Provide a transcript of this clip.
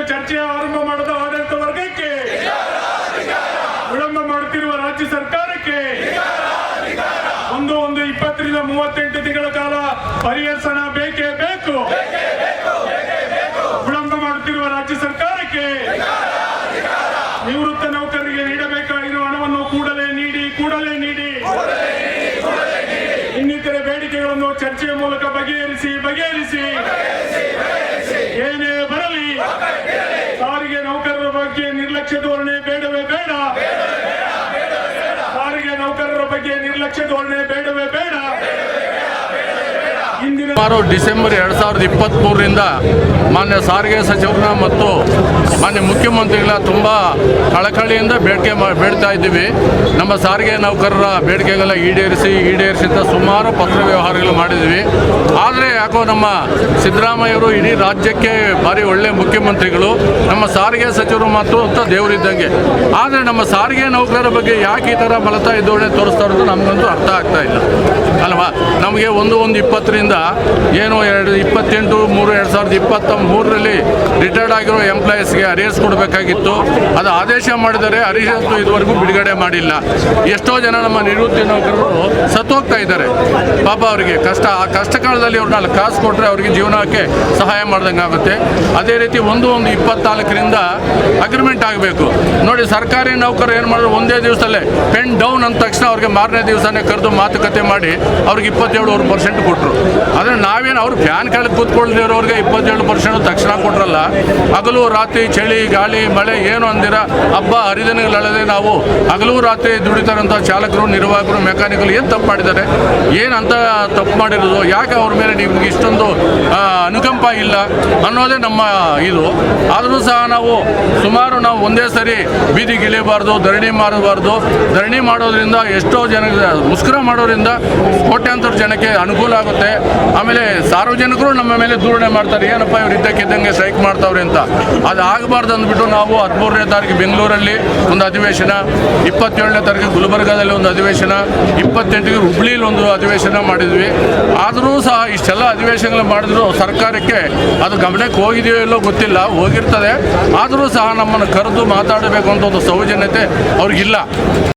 ಇನ್ನು ಚರ್ಚೆ ಆರಂಭ ಮಾಡದ ಆಡಳಿತ ವರ್ಗಕ್ಕೆ. ವಿಳಂಬ ಮಾಡುತ್ತಿರುವ ರಾಜ್ಯ ಸರ್ಕಾರಕ್ಕೆ. ಒಂದು ಒಂದು ಇಪ್ಪತ್ತರಿಂದ ಮೂವತ್ತೆಂಟು ತಿಂಗಳ ಕಾಲ ಪರಿಹರಿಸಣ ಬೇಕೇ ಬೇಕು. ವಿಳಂಬ ಮಾಡುತ್ತಿರುವ ರಾಜ್ಯ ಸರ್ಕಾರಕ್ಕೆ. ನಿವೃತ್ತ ನೌಕರರಿಗೆ ನೀಡಬೇಕಾಗಿರುವ ಹಣವನ್ನು ಕೂಡಲೇ ನೀಡಿ ಕೂಡಲೇ ನೀಡಿ. ಇನ್ನಿತರೆ ಬೇಡಿಕೆಗಳನ್ನು ಚರ್ಚೆಯ ಮೂಲಕ ಬಗೆಹರಿಸಿ ಬಗೆಹರಿಸಿ. ನಿರ್ಲಕ್ಷ್ಯ ಧೋರಣೆ ಬೇಡವೇ ಬೇಡ. ಸಾರಿಗೆ ನೌಕರರ ಬಗ್ಗೆ ನಿರ್ಲಕ್ಷ್ಯ ಧೋರಣೆ ಬೇಡವೇ ಬೇಡ. ಸುಮಾರು ಡಿಸೆಂಬರ್ ಎರಡು ಸಾವಿರದ ಇಪ್ಪತ್ತ್ಮೂರರಿಂದ ಮಾನ್ಯ ಸಾರಿಗೆ ಸಚಿವರನ್ನ ಮತ್ತು ಮಾನ್ಯ ಮುಖ್ಯಮಂತ್ರಿಗಳ ತುಂಬ ಕಳಕಳಿಯಿಂದ ಬೇಡಿಕೆ ಬೇಡ್ತಾ ಇದ್ದೀವಿ. ನಮ್ಮ ಸಾರಿಗೆ ನೌಕರರ ಬೇಡಿಕೆಗೆಲ್ಲ ಈಡೇರಿಸಿ ಈಡೇರಿಸಿದ್ದ ಸುಮಾರು ಪತ್ರ ವ್ಯವಹಾರಗಳು ಮಾಡಿದ್ದೀವಿ. ಆದರೆ ಯಾಕೋ ನಮ್ಮ ಸಿದ್ದರಾಮಯ್ಯವರು ಇಡೀ ರಾಜ್ಯಕ್ಕೆ ಭಾರಿ ಒಳ್ಳೆ ಮುಖ್ಯಮಂತ್ರಿಗಳು. ನಮ್ಮ ಸಾರಿಗೆ ಸಚಿವರು ಮತ್ತು ಅಂತ ದೇವರಿದ್ದಂಗೆ ಆದರೆ ನಮ್ಮ ಸಾರಿಗೆ ನೌಕರರ ಬಗ್ಗೆ ಯಾಕೆ ಈ ಥರ ಬಲತಾ ಇದ್ದೋಳೆ ತೋರಿಸ್ತಾ ಇರೋದು ನಮಗಂತೂ ಅರ್ಥ ಆಗ್ತಾ ಇಲ್ಲ. ಅಲ್ವಾ? ನಮಗೆ ಒಂದು ಒಂದು ಇಪ್ಪತ್ತರಿಂದ ಏನು ಎರಡು ಇಪ್ಪತ್ತೆಂಟು ಮೂರು ಎರಡು ಸಾವಿರದ ಇಪ್ಪತ್ತ ಮೂರರಲ್ಲಿ ರಿಟೈರ್ಡ್ ಆಗಿರೋ ಎಂಪ್ಲಾಯೀಸ್ಗೆ ಅರಿಯರ್ಸ್ ಕೊಡಬೇಕಾಗಿತ್ತು. ಅದು ಆದೇಶ ಮಾಡಿದರೆ ಅರಿಯರ್ಸ್ ಇದುವರೆಗೂ ಬಿಡುಗಡೆ ಮಾಡಿಲ್ಲ. ಎಷ್ಟೋ ಜನ ನಮ್ಮ ನಿವೃತ್ತಿ ನೌಕರರು ಸತ್ತೋಗ್ತಾ ಇದ್ದಾರೆ. ಪಾಪ ಅವರಿಗೆ ಕಷ್ಟ, ಆ ಕಷ್ಟ ಕಾಲದಲ್ಲಿ ಅವ್ರು ನಾಲ್ಕು ಕಾಸು ಕೊಟ್ಟರೆ ಅವರಿಗೆ ಜೀವನಕ್ಕೆ ಸಹಾಯ ಮಾಡ್ದಂಗೆ ಆಗುತ್ತೆ. ಅದೇ ರೀತಿ ಒಂದು ಒಂದು ಇಪ್ಪತ್ನಾಲ್ಕರಿಂದ ಅಗ್ರಿಮೆಂಟ್ ಆಗಬೇಕು. ನೋಡಿ, ಸರ್ಕಾರಿ ನೌಕರರು ಏನು ಮಾಡಿದ್ರು? ಒಂದೇ ದಿವಸದಲ್ಲೇ ಪೆನ್ ಡೌನ್ ಅಂದ ತಕ್ಷಣ ಅವ್ರಿಗೆ ಮಾರನೇ ದಿವಸನೇ ಕರೆದು ಮಾತುಕತೆ ಮಾಡಿ ಅವ್ರಿಗೆ ಇಪ್ಪತ್ತೇಳುವರೆ ಪರ್ಸೆಂಟ್ ಕೊಟ್ಟರು ಆದರೆ ನಾವೇನು ಅವ್ರು ಫ್ಯಾನ್ ಕೆಳಗೆ ಕೂತ್ಕೊಳ್ಳಿರೋರಿಗೆ ಇಪ್ಪತ್ತೇಳು ಪರ್ಸೆಂಟ್ ತಕ್ಷಣ ಕೊಟ್ಟರಲ್ಲ ಹಗಲು, ರಾತ್ರಿ, ಚಳಿ, ಗಾಳಿ, ಮಳೆ ಏನು ಅಂದಿರ? ಹಬ್ಬ ಹರಿದಿನಗಳಲ್ಲದೆ ನಾವು ಹಗಲು, ರಾತ್ರಿ ದುಡಿತಾರಂಥ ಚಾಲಕರು, ನಿರ್ವಾಹಕರು ಮೆಕ್ಯಾನಿಕಲ್ ಏನು ತಪ್ಪು ಮಾಡಿದ್ದಾರೆ? ಏನು ಅಂತ ತಪ್ಪು ಮಾಡಿರೋದು? ಯಾಕೆ ಅವ್ರ ಮೇಲೆ ನಿಮ್ಗೆ ಇಷ್ಟೊಂದು ಅನುಕಂಪ ಇಲ್ಲ ಅನ್ನೋದೇ ನಮ್ಮ ಇದು. ಆದರೂ ಸಹ ನಾವು ಸುಮಾರು ನಾವು ಒಂದೇ ಸರಿ ಬೀದಿ ಇಳಿಯಬಾರ್ದು ಧರಣಿ ಮಾಡಬಾರ್ದು. ಧರಣಿ ಮಾಡೋದ್ರಿಂದ ಎಷ್ಟೋ ಜನ ಮುಸ್ಕರ ಮಾಡೋದ್ರಿಂದ ಕೋಟ್ಯಾಂತರ ಜನಕ್ಕೆ ಅನುಕೂಲ ಆಗುತ್ತೆ. ಆಮೇಲೆ ಸಾರ್ವಜನಿಕರು ನಮ್ಮ ಮೇಲೆ ದೂರಣೆ ಮಾಡ್ತಾರೆ. ಏನಪ್ಪ ಇವ್ರು ಇದ್ದಕ್ಕಿದ್ದಂಗೆ ಸ್ಟ್ರೈಕ್ ಮಾಡ್ತಾವ್ರೆ ಅಂತ. ಅದು ಆಗಬಾರ್ದು ಅಂದ್ಬಿಟ್ಟು ನಾವು ಹದಿಮೂರನೇ ತಾರೀಕು ಬೆಂಗಳೂರಲ್ಲಿ ಒಂದು ಅಧಿವೇಶನ, ಇಪ್ಪತ್ತೇಳನೇ ತಾರೀಕು ಗುಲ್ಬರ್ಗಾದಲ್ಲಿ ಒಂದು ಅಧಿವೇಶನ ಇಪ್ಪತ್ತೆಂಟಿಗೆ ಹುಬ್ಳಿಲಿ ಒಂದು ಅಧಿವೇಶನ ಮಾಡಿದ್ವಿ. ಆದರೂ ಸಹ ಇಷ್ಟೆಲ್ಲ ಅಧಿವೇಶನಗಳು ಮಾಡಿದ್ರು ಸರ್ಕಾರಕ್ಕೆ ಅದು ಗಮನಕ್ಕೆ ಹೋಗಿದೆಯೋ ಇಲ್ಲೋ ಗೊತ್ತಿಲ್ಲ, ಹೋಗಿರ್ತದೆ. ಆದರೂ ಸಹ ನಮ್ಮನ್ನು ಕರೆದು ಮಾತಾಡಬೇಕು ಅಂತ ಒಂದು ಸೌಜನ್ಯತೆ ಅವ್ರಿಗಿಲ್ಲ.